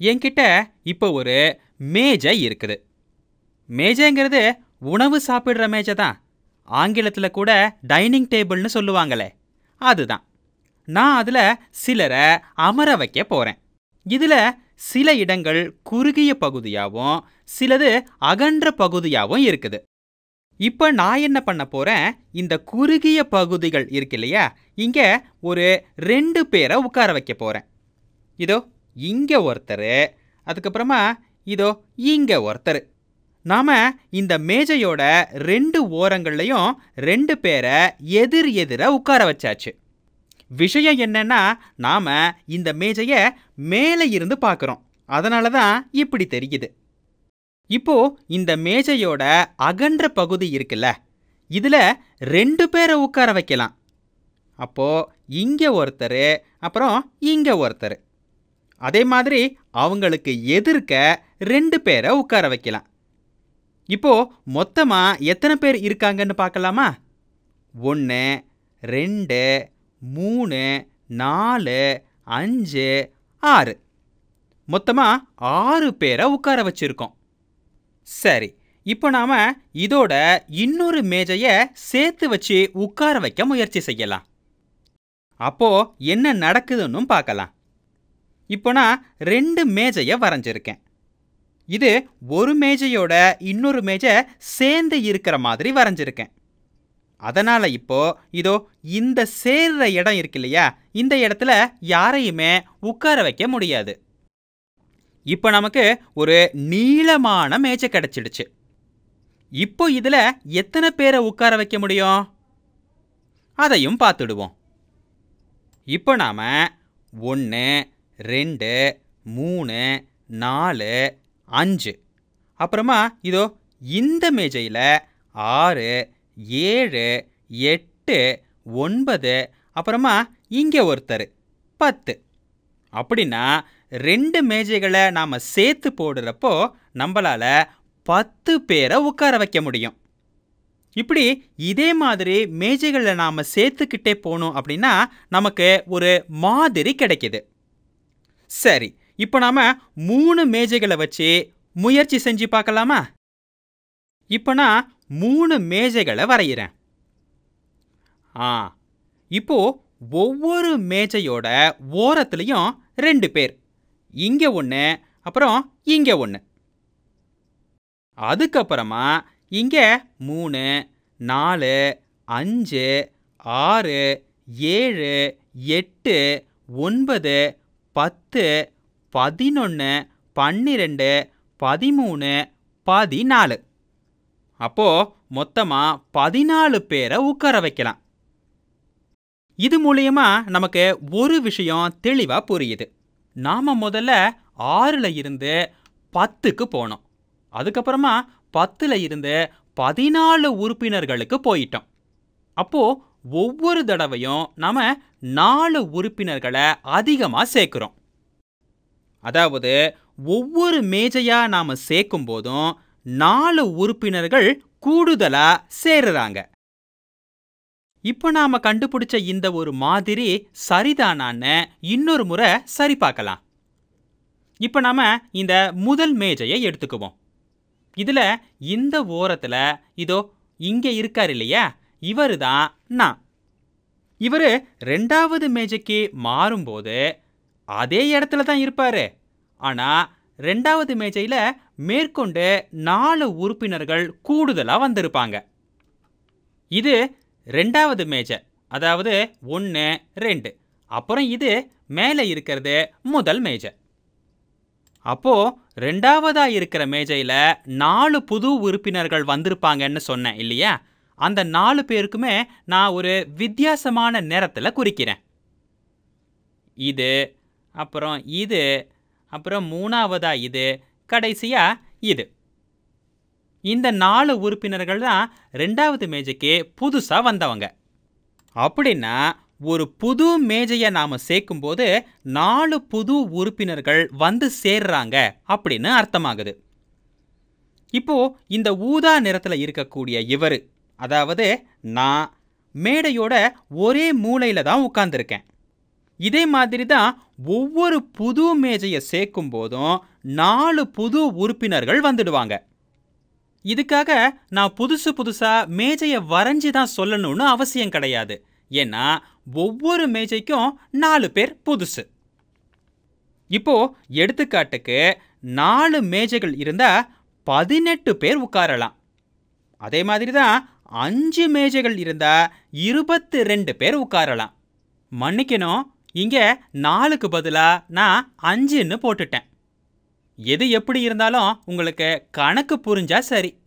என்கிட்ட இப்போ ஒரு மேஜை இருக்குது. மேஜைங்கிறது உணவு சாப்பிடுற மேஜை தான். ஆங்கிலத்தில் கூட டைனிங் டேபிள்னு சொல்லுவாங்களே அதுதான். நான் அதில் சிலரை அமர வைக்க போகிறேன் இதில் சில இடங்கள் குறுகிய பகுதியாகவும் சிலது அகன்ற பகுதியாகவும் இருக்குது. இப்போ நான் என்ன பண்ண போகிறேன் இந்த குறுகிய பகுதிகள் இருக்கு இல்லையா? இங்கே ஒரு ரெண்டு பேரை உட்கார வைக்க போகிறேன் இதோ இங்கே ஒருத்தர் அதுக்கப்புறமா இதோ இங்கே ஒருத்தர். நாம் இந்த மேஜையோட ரெண்டு ஓரங்கள்லையும் ரெண்டு பேரை எதிர் எதிர உட்கார வச்சாச்சு. விஷயம் என்னன்னா நாம் இந்த மேஜையை மேலே இருந்து பார்க்குறோம் அதனால தான் இப்படி தெரியுது. இப்போ இந்த மேஜையோட அகன்ற பகுதி இருக்குல்ல இதில் ரெண்டு பேரை உட்கார வைக்கலாம். அப்போ இங்கே ஒருத்தர் அப்புறம் இங்கே ஒருத்தர். அதே மாதிரி அவங்களுக்கு எதிர்க்க ரெண்டு பேரை உட்கார வைக்கலாம். இப்போ மொத்தமாக எத்தனை பேர் இருக்காங்கன்னு பார்க்கலாமா? ஒன்று ரெண்டு மூணு நாலு அஞ்சு ஆறு. மொத்தமாக ஆறு பேரை உட்கார வச்சிருக்கோம். சரி இப்போ நாம் இதோட இன்னொரு மேஜையை சேர்த்து வச்சு உட்கார வைக்க முயற்சி செய்யலாம். அப்போ என்ன நடக்குதுன்னு பார்க்கலாம். இப்போ நான் ரெண்டு மேஜையை வரைஞ்சிருக்கேன். இது ஒரு மேஜையோட இன்னொரு மேஜை சேர்ந்து இருக்கிற மாதிரி வரைஞ்சிருக்கேன். அதனால் இப்போ இதோ இந்த சேர்ற இடம் இருக்கு இல்லையா? இந்த இடத்துல யாரையுமே உட்கார வைக்க முடியாது. இப்போ நமக்கு ஒரு நீளமான மேஜை கிடச்சிடுச்சு. இப்போ இதில் எத்தனை பேரை உட்கார வைக்க முடியும்? அதையும் பார்த்துடுவோம். இப்போ நாம் ஒன்று ரெண்டு மூணு நாலு அஞ்சு. அப்புறமா இதோ இந்த மேஜையில் ஆறு ஏழு எட்டு ஒன்பது அப்புறமா இங்கே ஒருத்தர் பத்து. அப்படின்னா ரெண்டு மேஜைகளை நாம் சேர்த்து போடுறப்போ நம்மளால் பத்து பேரை உட்கார வைக்க முடியும். இப்படி இதே மாதிரி மேஜைகளை நாம் சேர்த்துக்கிட்டே போனோம் அப்படின்னா நமக்கு ஒரு மாதிரி கிடைக்கிது. சரி இப்போ நாம் மூணு மேஜைகளை வச்சு முயற்சி செஞ்சு பார்க்கலாமா? இப்போ நான் மூணு மேஜைகளை வரைகிறேன் ஆ இப்போ ஒவ்வொரு மேஜையோட ஓரத்துலேயும் ரெண்டு பேர். இங்கே ஒன்று அப்புறம் இங்கே ஒன்று அதுக்கப்புறமா இங்கே மூணு நாலு அஞ்சு ஆறு ஏழு எட்டு ஒன்பது பத்து பதினொன்று பன்னிரெண்டு பதிமூணு பதினாலு. அப்போது மொத்தமாக பதினாலு பேரை உட்கார வைக்கலாம். இது மூலயமா நமக்கு ஒரு விஷயம் தெளிவாக புரியுது. நாம் முதல்ல ஆறில் இருந்து பத்துக்கு போனோம். அதுக்கப்புறமா பத்தில் இருந்து பதினாலு உறுப்பினர்களுக்கு போயிட்டோம். அப்போது ஒவ்வொரு தடவையும் நாம நாலு உறுப்பினர்களை அதிகமாக சேர்க்குறோம். அதாவது ஒவ்வொரு மேஜையா நாம சேர்க்கும் போதும் நாலு உறுப்பினர்கள் கூடுதலா சேருறாங்க. இப்போ நாம கண்டுபிடிச்ச இந்த ஒரு மாதிரி சரிதானான்னு இன்னொரு முறை சரி பார்க்கலாம் இப்போ நாம இந்த முதல் மேஜையை எடுத்துக்குவோம். இதுல இந்த ஓரத்துல இதோ இங்கே இருக்கார் இல்லையா? இவர் தான் நான். இவர் ரெண்டாவது மேஜைக்கு மாறும்போது அதே இடத்துல தான் இருப்பாரு. ஆனா ரெண்டாவது மேஜையில் மேற்கொண்டு நாலு உறுப்பினர்கள் கூடுதலாக வந்திருப்பாங்க. இது ரெண்டாவது மேஜை அதாவது ஒன்று ரெண்டு. அப்புறம் இது மேலே இருக்கிறது முதல் மேஜை. அப்போ ரெண்டாவதா இருக்கிற மேஜையில் நாலு புது உறுப்பினர்கள் வந்திருப்பாங்கன்னு சொன்னேன் இல்லையா? அந்த நாலு பேருக்குமே நான் ஒரு வித்தியாசமான நேரத்தில் குறிக்கிறேன். இது அப்புறம் இது அப்புறம் மூணாவதாக இது கடைசியாக இது. இந்த நாலு உறுப்பினர்கள் தான் ரெண்டாவது மேஜைக்கு புதுசாக வந்தவங்க. அப்படின்னா ஒரு புது மேஜையை நாம் சேர்க்கும்போது நாலு புது உறுப்பினர்கள் வந்து சேர்றாங்க அப்படின்னு அர்த்தமாகுது. இப்போது இந்த ஊதா நிறத்தில் இருக்கக்கூடிய இவர் அதாவது நான் மேடையோட ஒரே மூலையில் தான் உட்காந்துருக்கேன் இதே மாதிரி தான் ஒவ்வொரு புது மேஜையை சேர்க்கும் போதும் நாலு புது உறுப்பினர்கள் வந்துடுவாங்க. இதுக்காக நான் புதுசு புதுசா மேஜையை வரைஞ்சி தான் சொல்லணும்னு அவசியம் கிடையாது. ஏன்னா ஒவ்வொரு மேஜைக்கும் நாலு பேர் புதுசு. இப்போ எடுத்துக்காட்டுக்கு நாலு மேஜைகள் இருந்தா பதினெட்டு பேர் உட்காரலாம். அதே மாதிரி தான் அஞ்சு மேஜைகள் இருந்தால் இருபத்து ரெண்டு பேர் உட்காரலாம். மன்னிக்கணும் இங்கே நாலுக்கு பதிலாக நான் அஞ்சுன்னு போட்டுட்டேன். எது எப்படி இருந்தாலும் உங்களுக்கு கணக்கு புரிஞ்சா சரி.